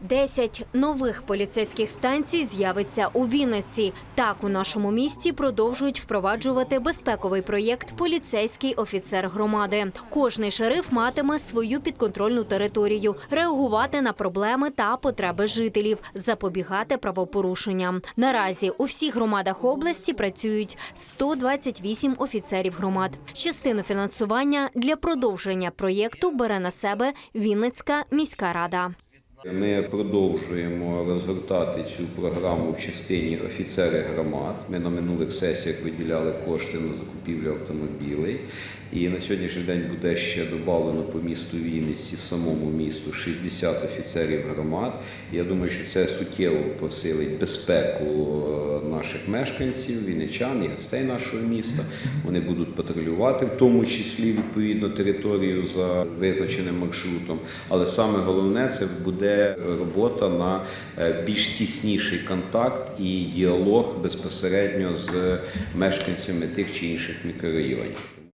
Десять нових поліцейських станцій з'явиться у Вінниці. Так у нашому місті продовжують впроваджувати безпековий проєкт Поліцейський офіцер громади. Кожний шериф матиме свою підконтрольну територію, реагувати на проблеми та потреби жителів, запобігати правопорушенням. Наразі у всіх громадах області працюють 128 офіцерів громад. Частину фінансування для продовження проєкту бере на себе Вінницька міська рада. Ми продовжуємо розгортати цю програму в частині офіцери громад. Ми на минулих сесіях виділяли кошти на закупівлю автомобілей. І на сьогоднішній день буде ще додано по місту Вінниці, самому місту, 60 офіцерів громад. Я думаю, що це суттєво посилить безпеку е, наших мешканців, вінничан і гостей нашого міста. Вони будуть патрулювати, в тому числі відповідно територію за визначеним маршрутом. Але саме головне це буде робота на е, більш тісніший контакт і діалог безпосередньо з мешканцями тих чи інших мікрорайонів.